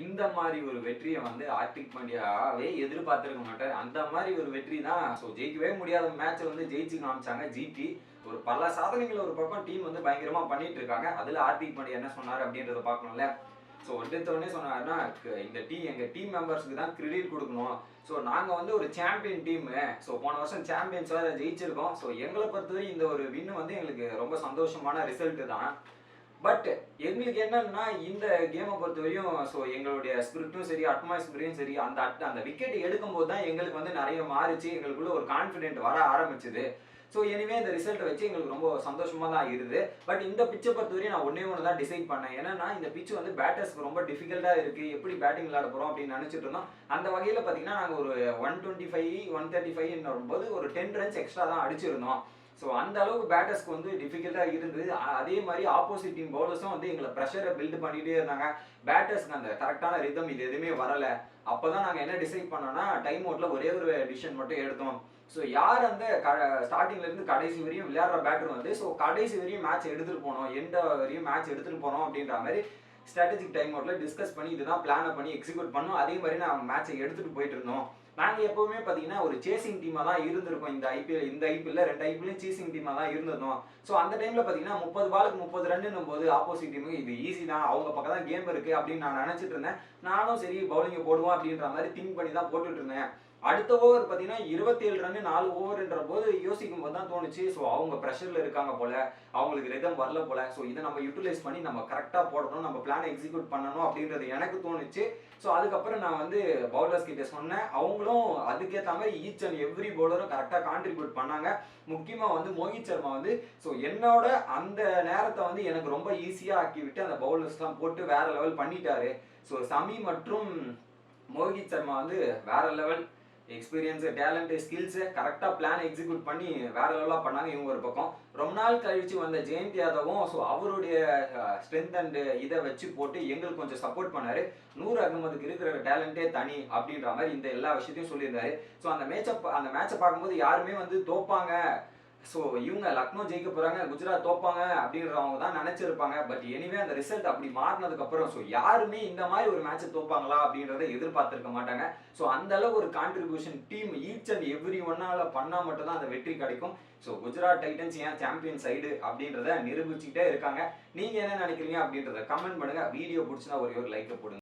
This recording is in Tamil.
இந்த மாதிரி ஒரு வெற்றியை வந்து ஆர்டிக் பாண்டியாவே எதிர்பார்த்திருக்க மாட்டார். அந்த மாதிரி ஒரு வெற்றி தான் ஸோ ஜெயிக்கவே முடியாத மேட்ச் வந்து ஜெயிச்சு காமிச்சாங்க ஜிடி ஒரு பல சாதனைகள் ஒரு பக்கம் டீம் வந்து பயங்கரமா பண்ணிட்டு இருக்காங்க. அதுல ஆர்டிக் பாண்டியா என்ன சொன்னார் அப்படின்றத பார்க்கணும்ல. ஸோ எடுத்தவொடனே சொன்னாருன்னா இந்த டீம் எங்கள் டீம் மெம்பர்ஸ்க்கு தான் கிரெடிட் கொடுக்கணும். ஸோ நாங்கள் வந்து ஒரு சாம்பியன் டீமு ஸோ போன வருஷம் சாம்பியன்ஸ் வேறு ஜெயிச்சிருக்கோம். ஸோ எங்களை பொறுத்தவரை இந்த ஒரு வின்னு வந்து எங்களுக்கு ரொம்ப சந்தோஷமான ரிசல்ட்டு தான். பட் எங்களுக்கு என்னன்னா இந்த கேமை பொறுத்தவரையும் ஸோ எங்களுடைய ஸ்பிரிட்டும் சரி அட்மாஸ்பியரும் சரி அந்த அட் அந்த விக்கெட் எடுக்கும்போது தான் எங்களுக்கு வந்து நிறைய மாறிச்சு எங்களுக்குள்ள ஒரு கான்ஃபிடென்ட் வர ஆரம்பிச்சுது. ஸோ எனிவே இந்த ரிசல்ட்டை வச்சு எங்களுக்கு ரொம்ப சந்தோஷமா தான் இருது பட் இந்த பிச்சை பொறுத்தவரையும் நான் ஒன்றே ஒன்று தான் டிசைட் பண்ணேன். என்னன்னா இந்த பிச்சு வந்து பேட்டர்ஸ்க்கு ரொம்ப டிஃபிகல்ட்டாக இருக்குது எப்படி பேட்டிங் விளாட போகிறோம் அப்படின்னு நினச்சிட்டு இருந்தோம். அந்த வகையில் பார்த்தீங்கன்னா நாங்கள் ஒரு one twenty five one thirty five வரும்போது ஒரு டென் ரன்ஸ் எக்ஸ்ட்ரா தான் அடிச்சிருந்தோம். ஸோ அந்த அளவுக்கு பேட்டர்ஸ்க்கு வந்து டிஃபிகல்ட்டாக இருந்தது. அதே மாதிரி ஆப்போசிட் டீம் பவுலர்ஸும் வந்து எங்களை ப்ரெஷரை பில்ட் பண்ணிகிட்டே இருந்தாங்க. பேட்டர்ஸ்க்கு அந்த கரெக்டான ரிதம் இது எதுவுமே வரலை. அப்போ தான் நாங்கள் என்ன டிசைட் பண்ணோம்னா டைம் அவுட்ல ஒரே ஒரு டிசிஷன் மட்டும் எடுத்தோம். ஸோ யார் அந்த க ஸ்டார்டிங்லேருந்து கடைசி வரையும் விளையாடுற பேட்டர் வந்து ஸோ கடைசி வரையும் மேட்ச் எடுத்துகிட்டு போனோம். எண்ட வரையும் மேட்ச் எடுத்துகிட்டு போனோம் அப்படின்ற மாதிரி ஸ்ட்ராட்டஜிக் டைம் அவுட்ல டிஸ்கஸ் பண்ணி இதுதான் பிளானை பண்ணி எக்ஸிக்யூட் பண்ணோம். அதே மாதிரி நான் மேட்சை எடுத்துட்டு போயிட்டு இருந்தோம். நாங்கள் எப்பவுமே பார்த்தீங்கன்னா ஒரு சேசிங் டீமாக தான் இருந்திருக்கோம் இந்த ஐபிஎல் இந்த ஐபிஎல்ல ரெண்டு ஐபிஎல்லையும் சேசிங் டீமாக தான் இருந்திருந்தோம். ஸோ அந்த டைமில் பார்த்தீங்கன்னா முப்பது பாலுக்கு முப்பது ரன்னும் போது ஆப்போசிட் டீமுக்கு இது ஈஸி தான் அவங்க பக்கம் தான் கேம் இருக்குது அப்படின்னு நான் நினச்சிட்டு இருந்தேன். நானும் சரி பவுலிங்கை போடுவோம் அப்படின்ற மாதிரி திங்க் பண்ணி தான் போட்டுட்டு இருந்தேன். அடுத்த ஓவர் பார்த்தீங்கன்னா இருபத்தி ஏழு ரன் நாலு ஓவர்ன்ற போது யோசிக்கும் போது தான் தோணுச்சு. ஸோ அவங்க ப்ரெஷரில் இருக்காங்க போல அவங்களுக்கு ரிதம் வரல போல. ஸோ இதை நம்ம யூட்டிலைஸ் பண்ணி நம்ம கரெக்டாக போடணும் நம்ம பிளானை எக்ஸிக்யூட் பண்ணணும் அப்படின்றது எனக்கு தோணுச்சு. ஸோ அதுக்கப்புறம் நான் வந்து பவுலர்ஸ் கிட்ட சொன்னேன். அவங்களும் அதுக்கேற்ற மாதிரி ஈச் அண்ட் எவ்ரி பவுலரும் கரெக்டாக கான்ட்ரிபியூட் பண்ணாங்க. முக்கியமாக வந்து மோகித் சர்மா வந்து ஸோ என்னோட அந்த நேரத்தை வந்து எனக்கு ரொம்ப ஈஸியாக ஆக்கிவிட்டு அந்த பவுலர்ஸ்லாம் போட்டு வேற லெவல் பண்ணிட்டாரு. ஸோ சமி மற்றும் மோகித் சர்மா வந்து வேற லெவல் எக்ஸ்பீரியன்ஸு டேலண்ட்டு ஸ்கில்ஸு கரெக்டாக பிளான் எக்ஸிக்யூட் பண்ணி வேற லெவலாக பண்ணாங்க இவங்க ஒரு பக்கம். ரொம்ப நாள் கழிச்சு வந்த ஜெயந்த் யாதவும் ஸோ அவருடைய ஸ்ட்ரென்த் அண்ட் இதை வச்சு போட்டு எங்களுக்கு கொஞ்சம் சப்போர்ட் பண்ணார். நூர் அகமதுக்கு இருக்கிற டேலண்டே தனி அப்படின்ற மாதிரி இந்த எல்லா விஷயத்தையும் சொல்லியிருந்தாரு. ஸோ அந்த மேட்சை அந்த மேட்சை பார்க்கும்போது யாருமே வந்து தோப்பாங்க. ஸோ இவங்க லக்னோ ஜெயிக்க போகிறாங்க குஜராத் தோப்பாங்க அப்படின்றவங்க தான் நினச்சிருப்பாங்க. பட் எனிவே அந்த ரிசல்ட் அப்படி மாறினதுக்கப்புறம் ஸோ யாருமே இந்த மாதிரி ஒரு மேட்சை தோப்பாங்களா அப்படின்றத எதிர்பார்த்துருக்க மாட்டாங்க. ஸோ அந்த அளவு ஒரு contribution team each and every ஒன்னால பண்ணால் மட்டும்தான் அந்த வெற்றி கிடைக்கும். ஸோ குஜராத் டைட்டன்ஸ் ஏன் சாம்பியன் சைடு அப்படின்றத நிரூபிச்சுக்கிட்டே இருக்காங்க. நீங்க என்ன நினைக்கிறீங்க அப்படின்றத கமெண்ட் பண்ணுங்க. வீடியோ பிடிச்சினா ஒரே ஒரு லைக்கை போடுங்க.